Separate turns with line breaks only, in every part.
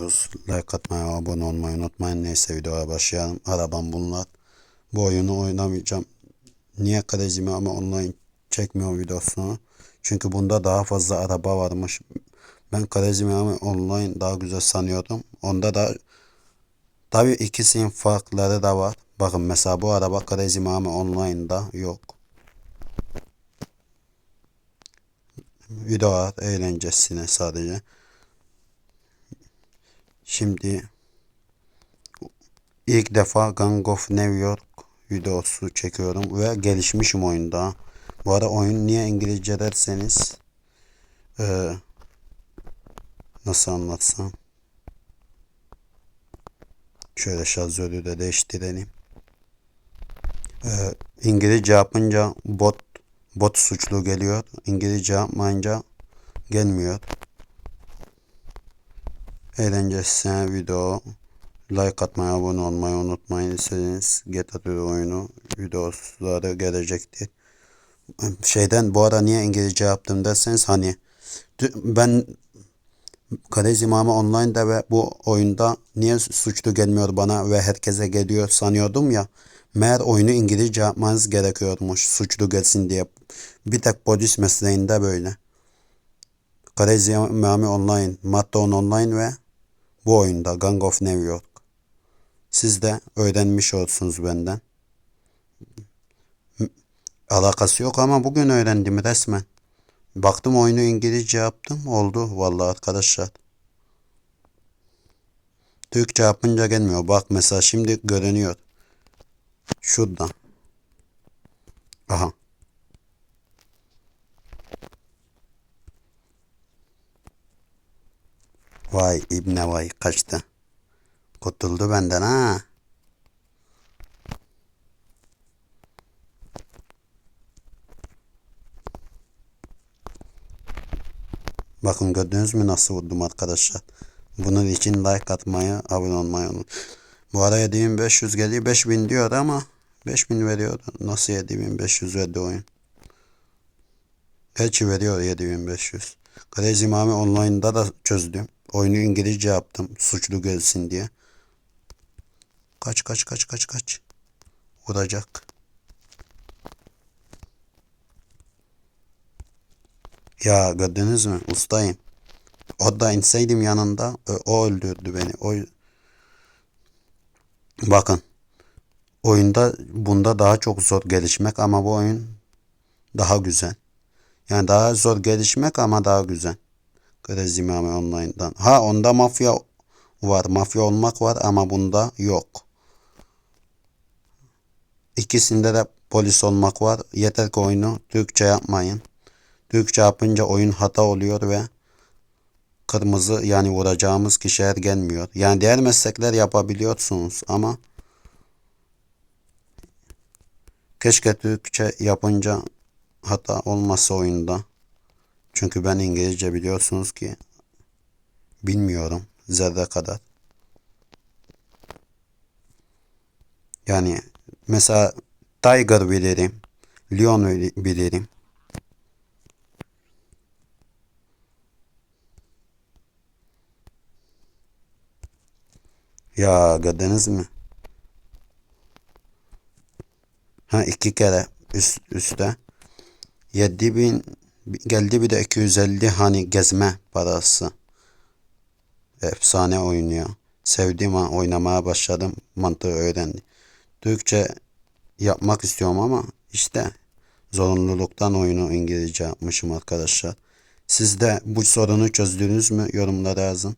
Like atmayı, abone olmayı unutmayın. Neyse videoya başlayalım. Arabam bunlar. Bu oyunu oynamayacağım. Niye Krezimi ama online çekmiyor videosunu? Çünkü bunda daha fazla araba varmış. Ben Krezimi ama online daha güzel sanıyordum. Onda da tabii ikisinin farkları da var. Bakın mesela bu araba Krezimi ama online'da yok. Video var eğlencesine sadece. Şimdi ilk defa Gang of New York videosu çekiyorum ve gelişmişim oyunda. Bu arada oyun niye İngilizce derseniz eee, nasıl anlatsam şöyle şarjörü de değiştirelim. Eee, İngilizce yapınca bot bot suçlu geliyor. İngilizce yapmayınca gelmiyor. Eğlencesine video like atmayı, abone olmayı unutmayın. İstediğiniz GTA türü oyunu videoları gelecektir. Şeyden bu ara niye İngilizce yaptım derseniz hani ben Kaleci İmamı Online'da ve bu oyunda niye suçlu gelmiyor bana ve herkese geliyor sanıyordum ya. Meğer oyunu İngilizce yapmanız gerekiyormuş suçlu gelsin diye. Bir tek polis mesleğinde böyle. Kaleci İmamı Online, Matton Online ve bu oyunda Gang of New York. Siz de öğrenmiş olsunuz benden. Alakası yok ama bugün öğrendim resmen. Baktım oyunu İngilizce yaptım. Oldu vallahi arkadaşlar. Türkçe yapınca gelmiyor. Bak mesela şimdi görünüyor. Şurada. Aha. Vay İbne vay kaçtı. Kurtuldu benden ha. Bakın gördünüz mü nasıl vurdum arkadaşlar. Bunun için like atmayı, abone olmayı unutmayın. Bu ara 7500 geliyor. 5000 diyor ama 5000 veriyor. Nasıl 7500 verdi oyun? Gerçi veriyor 7500. Crazy Mami Online'da da çözdüm. Oyunu İngilizce yaptım. Suçlu gelsin diye. Kaç kaç kaç kaç kaç. Vuracak. Ya gördünüz mü? Ustayım. O da inseydim yanında ö- o öldürdü beni. O Bakın. Oyunda bunda daha çok zor gelişmek ama bu oyun daha güzel. Yani daha zor gelişmek ama daha güzel. Crazy Mami Online'dan. Ha onda mafya var. Mafya olmak var ama bunda yok. İkisinde de polis olmak var. Yeter ki oyunu Türkçe yapmayın. Türkçe yapınca oyun hata oluyor ve kırmızı yani vuracağımız kişiler gelmiyor. Yani diğer meslekler yapabiliyorsunuz ama keşke Türkçe yapınca hata olmasa oyunda. Çünkü ben İngilizce biliyorsunuz ki bilmiyorum zerre kadar. Yani mesela Tiger bilirim. Leon bilirim. Ya gördünüz mü? Ha iki kere üst üste. 7000 geldi bir de 250 hani gezme parası. Efsane oynuyor. Sevdiğim an oynamaya başladım. Mantığı öğrendim. Türkçe yapmak istiyorum ama işte zorunluluktan oyunu İngilizce yapmışım arkadaşlar. Siz de bu sorunu çözdünüz mü? Yorumlara yazın.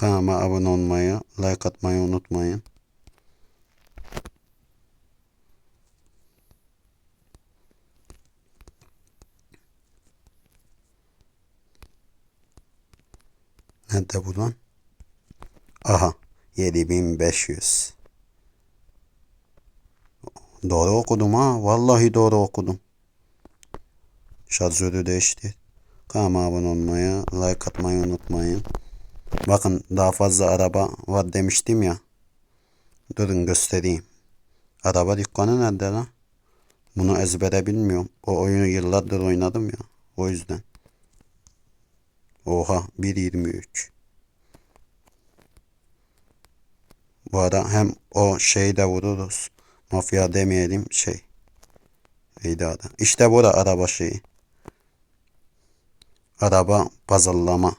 Kanalıma abone olmayı, like atmayı unutmayın. Nerede bu lan? Aha 7500. Doğru okudum ha. Vallahi doğru okudum. Şarjörü değişti. Kanalıma abone olmayı, like atmayı unutmayın. Bakın daha fazla araba var demiştim ya. Durun göstereyim. Araba dükkanı nerede lan? Bunu ezbere bilmiyorum. O oyunu yıllardır oynadım ya. O yüzden. Oha 1.23. Bu arada hem o şeyi de vururuz. Mafya demeyelim şey. Neydi adı? İşte bu da araba şeyi. Araba puzzle'lama.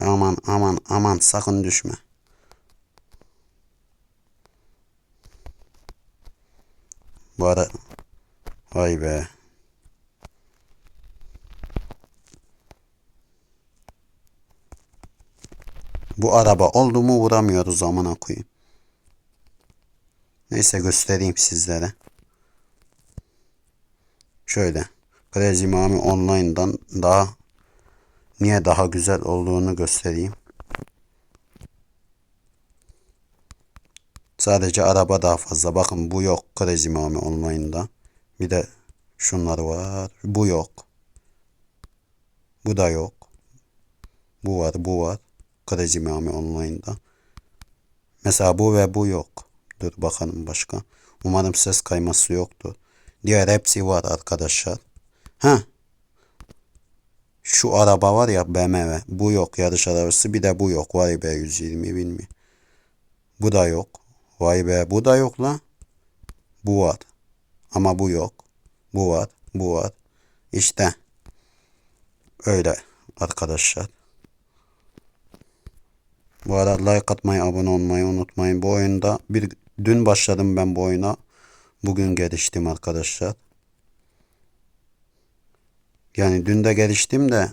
Aman aman aman sakın düşme. Bu ara vay be. Bu araba oldu mu vuramıyoruz amına koyayım. Neyse göstereyim sizlere. Şöyle. Crazy Mami Online'dan daha niye daha güzel olduğunu göstereyim. Sadece araba daha fazla. Bakın bu yok Crazy Mami Online'da. Bir de şunlar var. Bu yok. Bu da yok. Bu var, bu var. Crazy Mami Online'da. Mesela bu ve bu yok. Dur bakalım başka. Umarım ses kayması yoktur. Diğer hepsi var arkadaşlar. Ha. Şu araba var ya BMW. Bu yok yarış arabası. Bir de bu yok. Vay be 120 bin mi? Bu da yok. Vay be bu da yok la. Bu var. Ama bu yok. Bu var. Bu var. İşte. Öyle arkadaşlar. Bu arada like atmayı, abone olmayı unutmayın. Bu oyunda bir dün başladım ben bu oyuna. Bugün geliştim arkadaşlar. Yani dün de geliştim de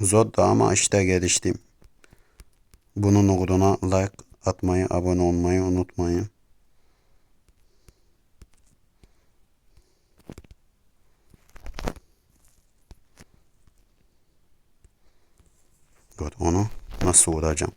zordu ama işte geliştim. Bunun uğruna like atmayı, abone olmayı unutmayın. Dur onu nasıl vuracağım?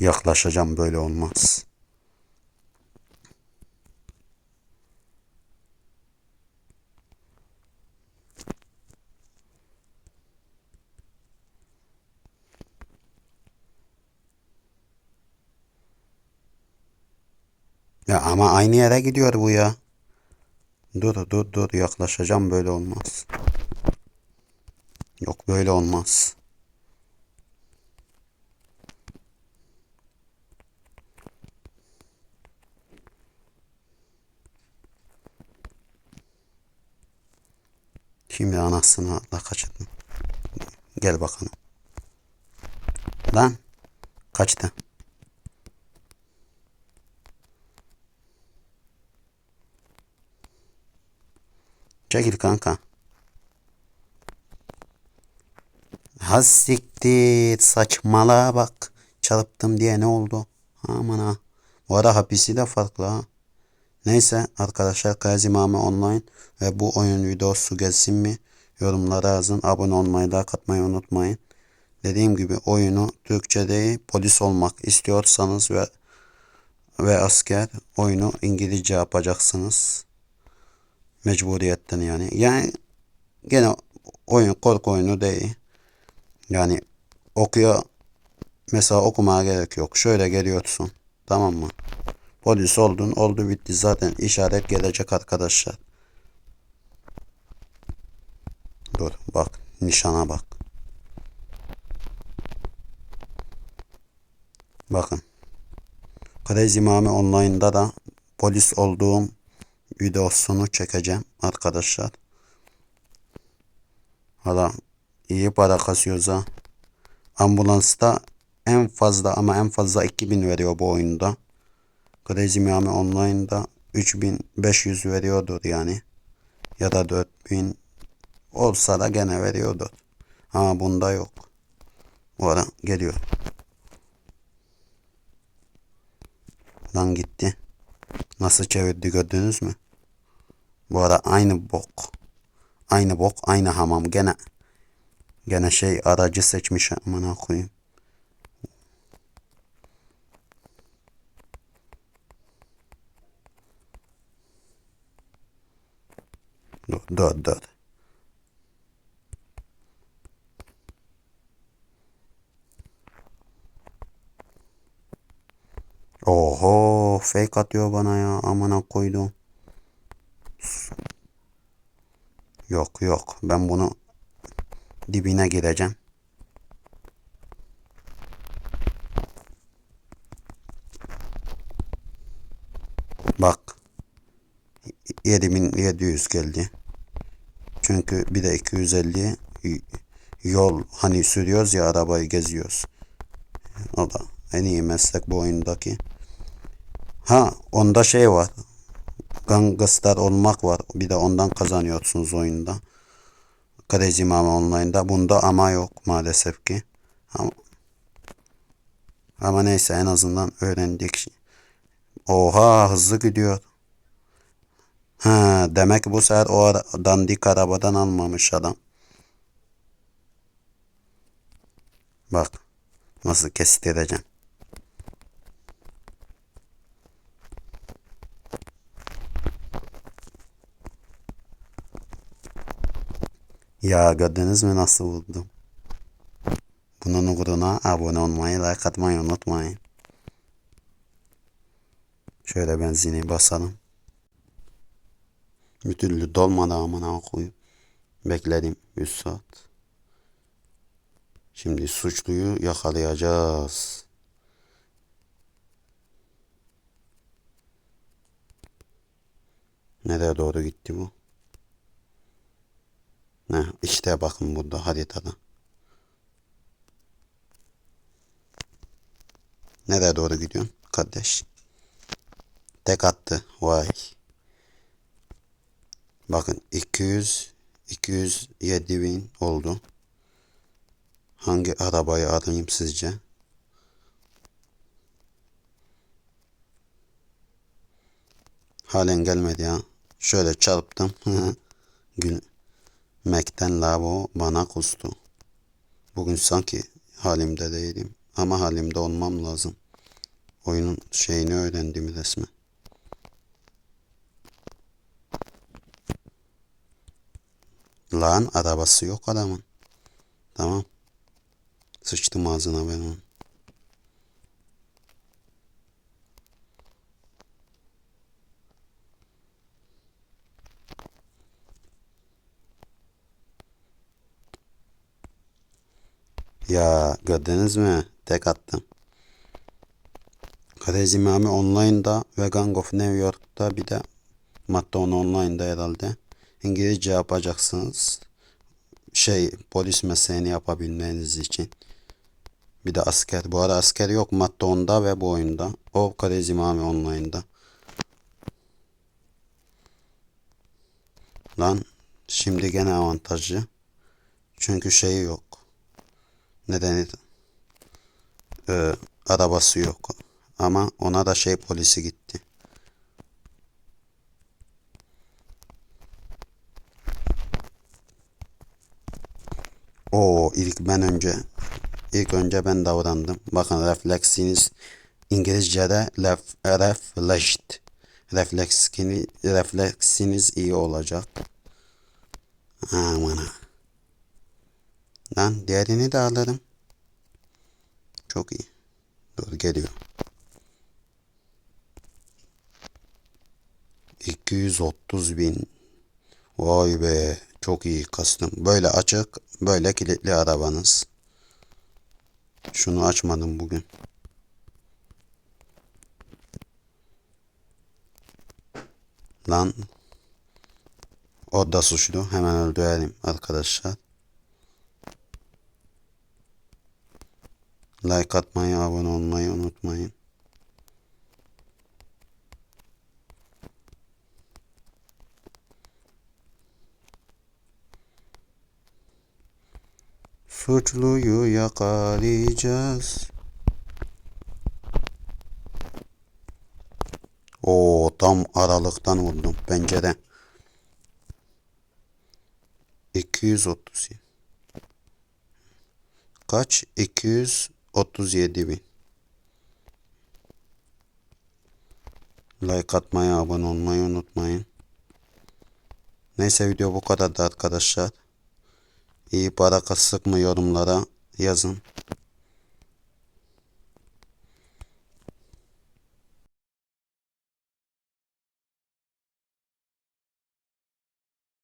Yaklaşacağım böyle olmaz. Ya ama aynı yere gidiyor bu ya. Dur dur dur yaklaşacağım böyle olmaz. Yok böyle olmaz. Şimdi anasını da kaçırdım. Gel bakalım. Lan kaçtı. Çekil kanka. Ha siktir saçmalığa bak. Çarptım diye ne oldu? Aman ha. Bu ara hapisi de farklı ha. Neyse arkadaşlar Kazim Ami Online ve bu oyun videosu gelsin mi? Yorumlara yazın. Abone olmayı da katmayı unutmayın. Dediğim gibi oyunu Türkçe değil polis olmak istiyorsanız ve ve asker oyunu İngilizce yapacaksınız. Mecburiyetten yani. Yani gene oyun korku oyunu değil. Yani okuyor mesela okumaya gerek yok. Şöyle geliyorsun. Tamam mı? Polis oldun. Oldu bitti. Zaten işaret gelecek arkadaşlar. Dur bak. Nişana bak. Bakın. Crazy Mami Online'da da polis olduğum videosunu çekeceğim arkadaşlar. Hala iyi para kasıyoruz ha. Ambulansta en fazla ama en fazla 2000 veriyor bu oyunda. Crazy Miami Online'da 3500 veriyordur yani. Ya da 4000 olsa da gene veriyordur. Ama bunda yok. Bu ara geliyor. Lan gitti. Nasıl çevirdi gördünüz mü? Bu ara aynı bok. Aynı bok, aynı hamam. Gene gene şey aracı seçmiş amına koyayım. Dur dur. Oho fake atıyor bana ya amına koydum. Yok yok ben bunu dibine gireceğim. Bak 7700 geldi. Çünkü bir de 250 yol hani sürüyoruz ya arabayı geziyoruz. O da en iyi meslek bu oyundaki. Ha onda şey var. Gangster olmak var. Bir de ondan kazanıyorsunuz oyunda. Crazy Mama Online'da. Bunda ama yok maalesef ki. Ama, ama neyse en azından öğrendik. Oha hızlı gidiyor. Ha demek bu sefer o dandik arabadan almamış adam. Bak nasıl kestireceğim. Ya gördünüz mü nasıl vurdum? Bunun uğruna abone olmayı, like atmayı unutmayın. Şöyle benzini basalım. Bir dolmadı amına koyayım. Bekledim 100 saat. Şimdi suçluyu yakalayacağız. Nereye doğru gitti bu? Ne? İşte bakın burada haritada. Nereye doğru gidiyorsun kardeş? Tek attı. Vay. Bakın 200 207 bin oldu. Hangi arabayı alayım sizce? Halen gelmedi ya. Şöyle çarptım. Gülmekten lavo bana kustu. Bugün sanki halimde değilim. Ama halimde olmam lazım. Oyunun şeyini öğrendim resmen. Lan arabası yok adamın. Tamam. Sıçtım ağzına ben onun. Ya gördünüz mü? Tek attım. Crazy Mami Online'da ve Gang of New York'ta bir de Matton Online'da herhalde. İngilizce yapacaksınız. Şey polis mesleğini yapabilmeniz için. Bir de asker. Bu arada asker yok Matton'da ve bu oyunda. O Crazy Mami Online'da. Lan şimdi gene avantajlı. Çünkü şey yok. Nedeni ee, arabası yok. Ama ona da şey polisi gitti. O ilk ben önce ilk önce ben davrandım. Bakın refleksiniz İngilizce'de ref, reflexed. Refleksini, refleksiniz iyi olacak. Aman Lan diğerini de alırım. Çok iyi. Dur geliyor. 230 bin. Vay be. Çok iyi kastım. Böyle açık, böyle kilitli arabanız. Şunu açmadım bugün. Lan. O da suçlu. Hemen öldürelim arkadaşlar. Like atmayı, abone olmayı unutmayın. Suçluyu yakalayacağız. O tam aralıktan vurdum pencere. 230 kaç? 237 bin. Like atmayı, abone olmayı unutmayın. Neyse video bu kadardı arkadaşlar iyi baraka sıkma yorumlara yazın.